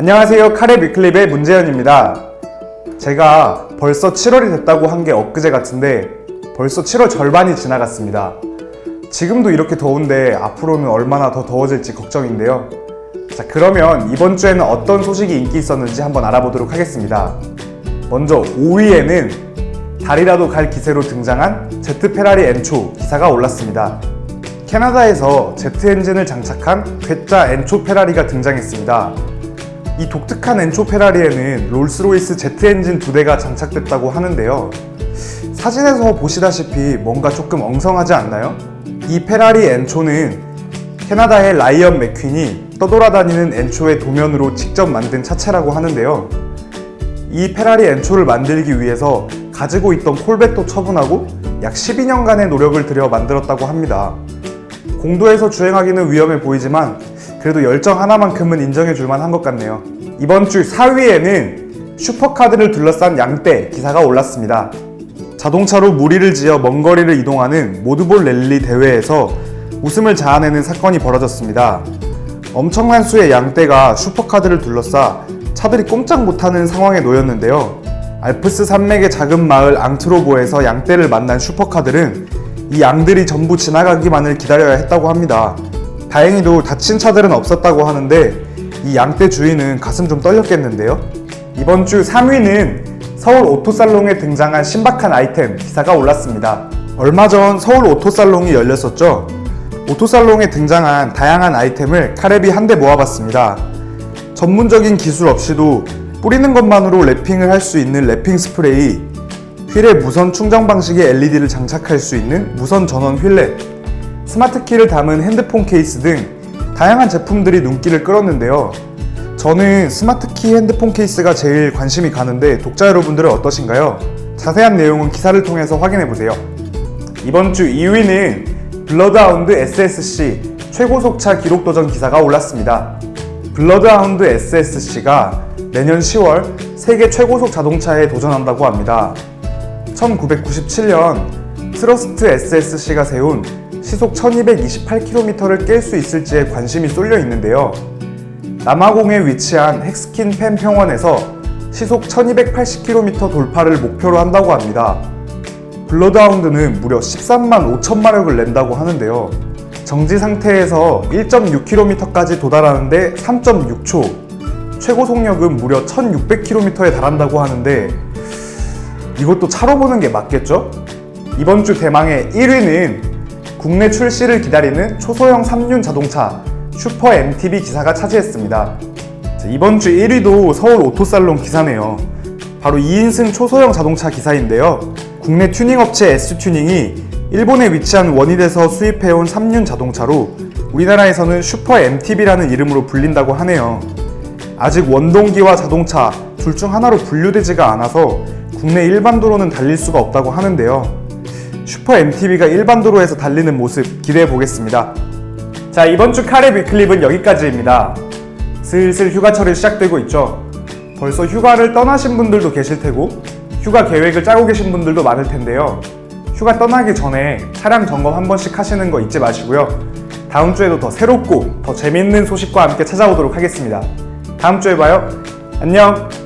안녕하세요. 카레 위클립의 문재현입니다. 제가 벌써 7월이 됐다고 한 게 엊그제 같은데 벌써 7월 절반이 지나갔습니다. 지금도 이렇게 더운데 앞으로는 얼마나 더 더워질지 걱정인데요. 자, 그러면 이번 주에는 어떤 소식이 인기 있었는지 한번 알아보도록 하겠습니다. 먼저 5위에는 달이라도 갈 기세로 등장한 제트 페라리 엔초 기사가 올랐습니다. 캐나다에서 제트 엔진을 장착한 괴짜 엔초 페라리가 등장했습니다. 이 독특한 엔초 페라리에는 롤스로이스 제트 엔진 두 대가 장착됐다고 하는데요. 사진에서 보시다시피 뭔가 조금 엉성하지 않나요? 이 페라리 엔초는 캐나다의 라이언 맥퀸이 떠돌아다니는 엔초의 도면으로 직접 만든 차체라고 하는데요. 이 페라리 엔초를 만들기 위해서 가지고 있던 콜벳도 처분하고 약 12년간의 노력을 들여 만들었다고 합니다. 공도에서 주행하기는 위험해 보이지만 그래도 열정 하나만큼은 인정해 줄 만 한 것 같네요. 이번 주 4위에는 슈퍼카드를 둘러싼 양떼 기사가 올랐습니다. 자동차로 무리를 지어 먼 거리를 이동하는 모드볼 랠리 대회에서 웃음을 자아내는 사건이 벌어졌습니다. 엄청난 수의 양떼가 슈퍼카드를 둘러싸 차들이 꼼짝 못하는 상황에 놓였는데요. 알프스 산맥의 작은 마을 앙트로보에서 양떼를 만난 슈퍼카들은 이 양들이 전부 지나가기만을 기다려야 했다고 합니다. 다행히도 다친 차들은 없었다고 하는데 이 양떼 주인은 가슴 좀 떨렸겠는데요. 이번 주 3위는 서울 오토살롱에 등장한 신박한 아이템 기사가 올랐습니다. 얼마 전 서울 오토살롱이 열렸었죠. 오토살롱에 등장한 다양한 아이템을 카랩이 한데 모아봤습니다. 전문적인 기술 없이도 뿌리는 것만으로 랩핑을 할 수 있는 랩핑 스프레이, 휠에 무선 충전 방식의 LED를 장착할 수 있는 무선 전원 휠렛, 스마트 키를 담은 핸드폰 케이스 등 다양한 제품들이 눈길을 끌었는데요. 저는 스마트 키 핸드폰 케이스가 제일 관심이 가는데 독자 여러분들은 어떠신가요? 자세한 내용은 기사를 통해서 확인해 보세요. 이번 주 2위는 블러드하운드 SSC 최고속차 기록 도전 기사가 올랐습니다. 블러드하운드 SSC가 내년 10월 세계 최고속 자동차에 도전한다고 합니다. 1997년 트러스트 SSC가 세운 시속 1228km를 깰 수 있을지에 관심이 쏠려 있는데요. 남아공에 위치한 헥스킨 펜 평원에서 시속 1280km 돌파를 목표로 한다고 합니다. 블러드하운드는 무려 13만 5천 마력을 낸다고 하는데요. 정지 상태에서 1.6km까지 도달하는데 3.6초, 최고 속력은 무려 1600km에 달한다고 하는데 이것도 차로 보는 게 맞겠죠? 이번 주 대망의 1위는 국내 출시를 기다리는 초소형 3륜 자동차 슈퍼 MTB 기사가 차지했습니다. 자, 이번 주 1위도 서울 오토살롱 기사네요. 바로 2인승 초소형 자동차 기사인데요. 국내 튜닝 업체 S튜닝이 일본에 위치한 원일에서 수입해온 3륜 자동차로 우리나라에서는 슈퍼 MTB라는 이름으로 불린다고 하네요. 아직 원동기와 자동차 둘 중 하나로 분류되지가 않아서 국내 일반 도로는 달릴 수가 없다고 하는데요. 슈퍼 MTB가 일반 도로에서 달리는 모습 기대해 보겠습니다. 자, 이번 주 카레 위클립은 여기까지입니다. 슬슬 휴가철이 시작되고 있죠. 벌써 휴가를 떠나신 분들도 계실 테고, 휴가 계획을 짜고 계신 분들도 많을 텐데요. 휴가 떠나기 전에 차량 점검 한 번씩 하시는 거 잊지 마시고요. 다음 주에도 더 새롭고 더 재밌는 소식과 함께 찾아오도록 하겠습니다. 다음 주에 봐요. 안녕!